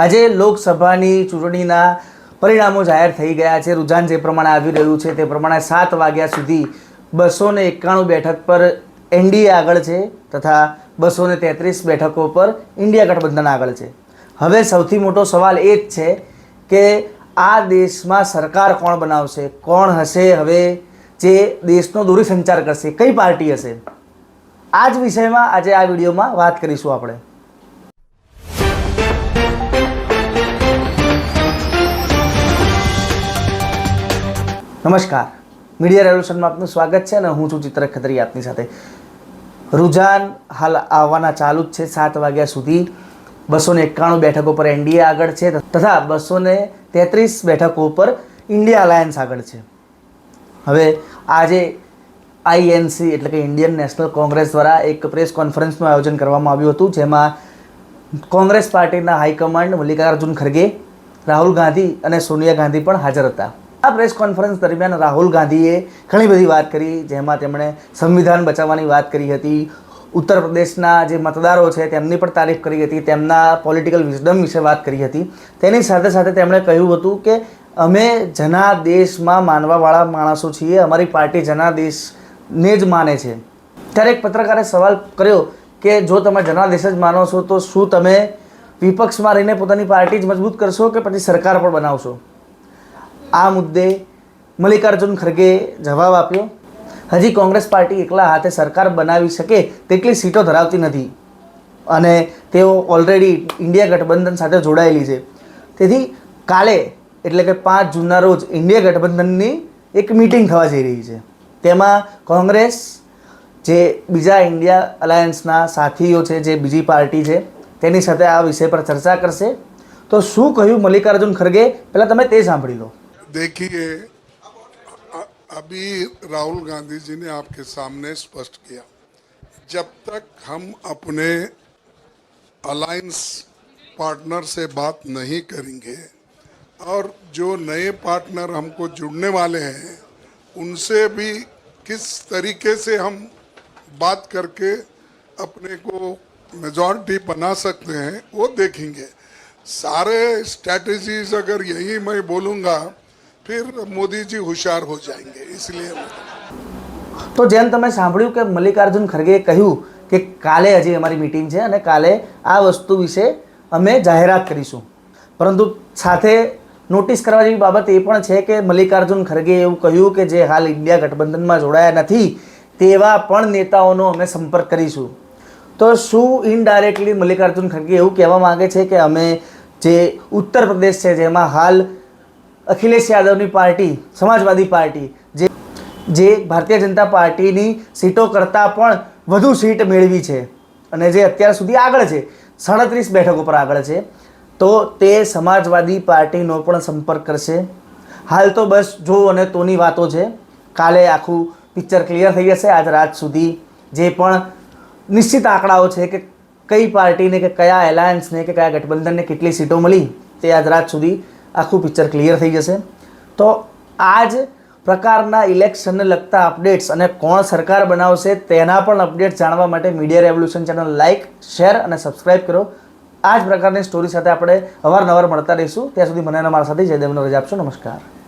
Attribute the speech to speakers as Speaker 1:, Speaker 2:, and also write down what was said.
Speaker 1: આજે લોકસભાની ચૂંટણીના પરિણામો જાહેર થઈ ગયા છે. રુઝાન જે પ્રમાણે આવી રહ્યું છે તે પ્રમાણે સાત વાગ્યા સુધી બસો ને એકાણું બેઠક પર એનડીએ આગળ છે તથા બસો ને તેત્રીસ બેઠકો પર ઇન્ડિયા ગઠબંધન આગળ છે. હવે સૌથી મોટો સવાલ એ જ છે કે આ દેશમાં સરકાર કોણ બનાવશે? કોણ હશે હવે જે દેશનો દૂરસંચાર કરશે? કઈ પાર્ટી હશે? આ જ વિષયમાં આજે આ વિડીયોમાં વાત કરીશું આપણે. નમસ્કાર. મીડિયા રેવલ્યુશનમાં આપનું સ્વાગત છે અને હું છું ચિત્ર ખત્રી આપની સાથે. રુઝાન હાલ આવવાના ચાલુ જ છે સાત વાગ્યા સુધી. બસો ને એકાણું બેઠકો પર એનડીએ આગળ છે તથા બસો ને તેત્રીસ બેઠકો પર ઇન્ડિયા અલાયન્સ આગળ છે. હવે આજે આઈએનસી એટલે કે ઇન્ડિયન નેશનલ કોંગ્રેસ દ્વારા એક પ્રેસ કોન્ફરન્સનું આયોજન કરવામાં આવ્યું હતું, જેમાં કોંગ્રેસ પાર્ટીના હાઈકમાન્ડ મલ્લિકાર્જુન ખરગે, રાહુલ ગાંધી અને સોનિયા ગાંધી પણ હાજર હતા. આ પ્રેસ કોન્ફરન્સ દરમિયાન રાહુલ ગાંધીએ ઘણી બધી વાત કરી, જેમાં તેમણે સંવિધાન બચાવવાની વાત કરી હતી. ઉત્તર પ્રદેશના જે મતદારો છે, તેમની પણ તારીફ કરી હતી. તેમના પોલિટિકલ વિઝડમ વિશે વાત કરી હતી. તેની સાથે સાથે તેમણે કહ્યું હતું કે, અમે જનાદેશમાં માનવાવાળા માણસો છીએ. અમારી પાર્ટી જનાદેશને જ માને છે. ત્યારે એક પત્રકારે સવાલ કર્યો કે, જો તમે જનાદેશ જ માનો છો, તો શું તમે વિપક્ષમાં રહીને પોતાની પાર્ટી જ મજબૂત કરશો કે પછી સરકાર પણ બનાવશો? આ મુદ્દે મલ્લિકાર્જુન ખરગે જવાબ આપ્યો, હજી કોંગ્રેસ પાર્ટી એકલા હાથે સરકાર બનાવી શકે તેટલી સીટો ધરાવતી નથી અને તેઓ ઓલરેડી ઇન્ડિયા ગઠબંધન સાથે જોડાયેલી છે. તેથી કાલે એટલે કે પાંચ જૂનના રોજ ઇન્ડિયા ગઠબંધનની એક મિટિંગ થવા જઈ રહી છે. તેમાં કોંગ્રેસ, જે બીજા ઇન્ડિયા અલાયન્સના સાથીઓ છે, જે બીજી પાર્ટી છે, તેની સાથે આ વિષય પર ચર્ચા કરશે. તો શું કહ્યું મલ્લિકાર્જુન ખરગે? પહેલાં તમે તે સાંભળી લો.
Speaker 2: देखिए अभी राहुल गांधी जी ने आपके सामने स्पष्ट किया, जब तक हम अपने अलायंस पार्टनर से बात नहीं करेंगे, और जो नए पार्टनर हमको जुड़ने वाले हैं, उनसे भी किस तरीके से हम बात करके अपने को मेजॉरिटी बना सकते हैं, वो देखेंगे। सारे स्ट्रैटेजीज अगर यही मैं बोलूँगा फिर मोदी जी होशियार हो जाएंगे इसलिए
Speaker 1: તો જેમ તમે સાંભળ્યું કે મલ્લિકાર્જુન ખરગેએ કહ્યું કે કાલે હજી અમારી મિટિંગ છે અને કાલે આ વસ્તુ વિશે અમે જાહેરાત કરીશું પરંતુ સાથે નોટિસ કરવા જેવી બાબત એ પણ છે કે મલ્લિકાર્જુન ખરગે એવું કહ્યું કે જે હાલ ઇન્ડિયા ગઠબંધનમાં જોડાયા નથી તેવા પણ નેતાઓનો અમે સંપર્ક કરીશું તો શું ઇનડાયરેક્ટલી મલ્લિકાર્જુન ખરગે એવું કહેવા માંગે છે કે અમે જે ઉત્તર પ્રદેશ છે જેમાં હાલ અખિલેશ યાદવની પાર્ટી, સમાજવાદી પાર્ટી, જે જે ભારતીય જનતા પાર્ટીની સીટો કરતાં પણ વધુ સીટ મેળવી છે અને જે અત્યાર સુધી આગળ છે, સાડત્રીસ બેઠકો પર આગળ છે, તો તે સમાજવાદી પાર્ટીનો પણ સંપર્ક કરશે. હાલ તો બસ જો અને તોની વાતો છે. કાલે આખું પિક્ચર ક્લિયર થઈ જશે આજ રાત સુધી. જે પણ નિશ્ચિત આંકડાઓ છે કે કઈ પાર્ટીને કે કયા એલાયન્સને કે કયા ગઠબંધનને કેટલી સીટો મળી, તે આજ રાત સુધી આખું પિક્ચર ક્લિયર થઈ જશે. તો આ જ પ્રકારના ઇલેક્શનને લગતા અપડેટ્સ અને કોણ સરકાર બનાવશે તેના પણ અપડેટ્સ જાણવા માટે media revolution channel like share અને સબસ્ક્રાઇબ કરો. આ જ પ્રકારની સ્ટોરી સાથે આપણે અવારનવાર મળતા રહીશું. ત્યાં સુધી મને અને મારા સાથે જયદેવનો રજા આપશો. નમસ્કાર.